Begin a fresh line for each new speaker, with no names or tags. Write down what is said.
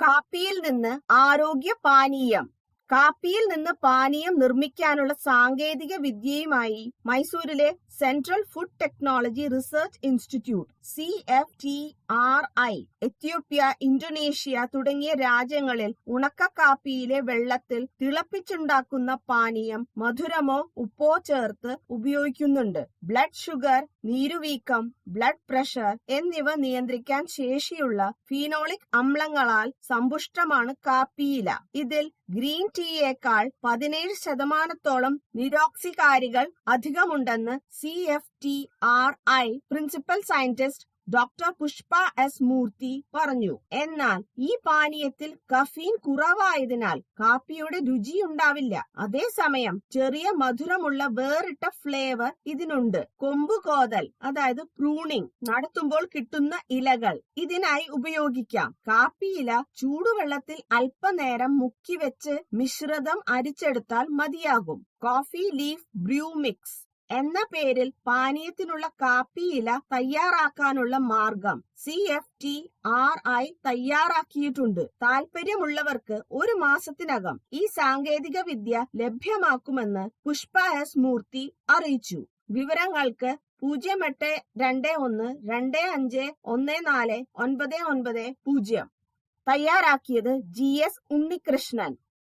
കാപ്പിയിൽ നിന്ന് ആരോഗ്യ പാനീയം കാപ്പിയിൽ നിന്ന് പാനീയം നിർമ്മിക്കാനുള്ള സാങ്കേതിക വിദ്യയുമായി മൈസൂരിലെ central food technology research institute C F T R I Ethiopia Indonesia തുടങ്ങിയ രാജ്യങ്ങളിൽ ഉണക്ക കാപ്പിയിലെ വെള്ളത്തിൽ തിളപ്പിച്ചുണ്ടാക്കുന്ന പാനീയം മധുരമോ ഉപ്പോ ചേർത്ത് ഉപയോഗിക്കുന്നുണ്ട്. ബ്ലഡ് ഷുഗർ നീരുവീക്കം ബ്ലഡ് പ്രഷർ എന്നിവ നിയന്ത്രിക്കാൻ ശേഷിയുള്ള ഫീനോളിക് അമ്ലങ്ങളാൽ സമ്പുഷ്ടമാണ് കാപ്പിയില. ഇതിൽ ഗ്രീൻ ടീയേക്കാൾ പതിനേഴ് ശതമാനത്തോളം നിരോക്സികാരികൾ അധികമുണ്ടെന്ന് C F T R I principal scientist doctor Pushpa S Murthy പറഞ്ഞു. എന്നാൽ ഈ പാനീയത്തിൽ കഫീൻ കുറവായതിനാൽ കാപ്പിയുടെ രുചിയുണ്ടാവില്ല അതേസമയം ചെറിയ മധുരമുള്ള വേറിട്ട ഫ്ലേവർ ഇതിനുണ്ട്. കൊമ്പ് കോതൽ അതായത് പ്രൂണിംഗ് നടത്തുമ്പോൾ കിട്ടുന്ന ഇലകൾ ഇതിനായി ഉപയോഗിക്കാം. കാപ്പിയില ചൂടുവെള്ളത്തിൽ അല്പനേരം മുക്കി വെച്ച് മിശ്രിതം അരിച്ചെടുത്താൽ മതിയാകും. Coffee leaf brew mix. എന്ന പേരിൽ പാനീയത്തിനുള്ള കാപ്പി ഇല തയ്യാറാക്കാനുള്ള മാർഗം C F T R I തയ്യാറാക്കിയിട്ടുണ്ട്. താല്പര്യമുള്ളവർക്ക് ഒരു മാസത്തിനകം ഈ സാങ്കേതിക വിദ്യ ലഭ്യമാക്കുമെന്ന് പുഷ്പ എസ് മൂർത്തി അറിയിച്ചു. വിവരങ്ങൾക്ക് പൂജ്യം എട്ട് രണ്ട് ഒന്ന് രണ്ട് അഞ്ച് ഒന്ന് നാല് ഒൻപത് ഒൻപത് പൂജ്യം. തയ്യാറാക്കിയത് ജി എസ് ഉണ്ണികൃഷ്ണൻ.